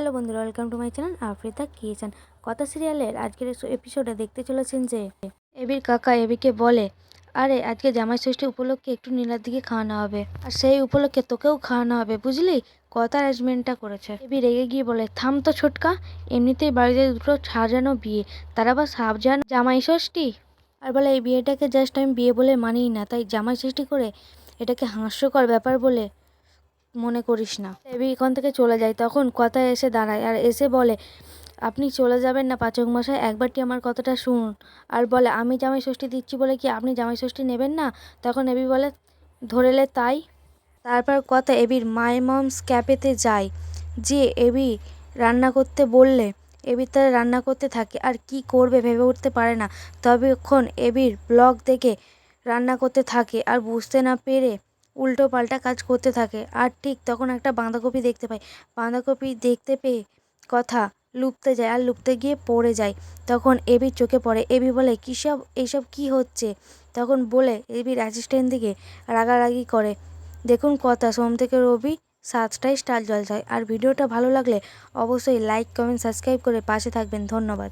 Hello বন্ধুরা, welcome to my channel Afrita kitchen. কথা সিরিয়ালের আজকের এপিসোডে দেখতে চলেছেন যে, এবির কাকা এবিকে বলে, আরে, আজকে জামাই ষষ্ঠী উপলক্ষে একটু নীলার দিকে খাওয়ানো হবে। আর সেই উপলক্ষে তোকেও খাওয়ানো হবে, বুঝলি? কথা অ্যারেঞ্জমেন্টটা করেছে। এবি রেগে গিয়ে বলে, থাম তো ছোটকা, এমনিতেই বাড়িতে দুটো সাজানো বিয়ে। তার আবার সাজানো জামাই ষষ্ঠী? আর বলে, এই বিয়েটাকে জাস্ট আমি বিয়ে বলে মানি না, তাই জামাই ষষ্ঠী করে এটাকে হাস্যকর ব্যাপার বলে মনে করিস না। এবি এখান থেকে চলে যায়, তখন কথা এসে দাঁড়ায় আর এসে বলে, আপনি চলে যাবেন না পাচক মশাই একবারটি আমার কথাটা শুনুন? আর বলে, আমি জামাই ষষ্ঠী দিচ্ছি বলে কি আপনি জামাই ষষ্ঠী নেবেন না? তখন এবি বলে ধরেলে তাই। তারপর কথা এবির মাই মমস ক্যাফেতে যায় যে এবি রান্না করতে বললে এবি তারা রান্না করতে থাকে, আর কি করবে ভেবে উঠতে পারে না। তবেক্ষণ এবির ব্লগ দেখে রান্না করতে থাকে, আর বুঝতে না পেরে উল্টো পাল্টা কাজ করতে থাকে। আর ঠিক তখন একটা বাঁধাকপি দেখতে পায় বাঁধাকপি দেখতে পেয়ে কথা লুপতে যায় আর লুপতে গিয়ে পড়ে যায়। তখন এবির চোখে পড়ে। এবি বলে, কী সব এইসব কী হচ্ছে? তখন বলে এবির অ্যাসিস্ট্যান্ট দিকে রাগারাগি করে। দেখুন কথা, সোম থেকে রবি সাতটায় স্টার জলসায়। আর ভিডিওটা ভালো লাগলে অবশ্যই লাইক কমেন্ট সাবস্ক্রাইব করে পাশে থাকবেন। ধন্যবাদ।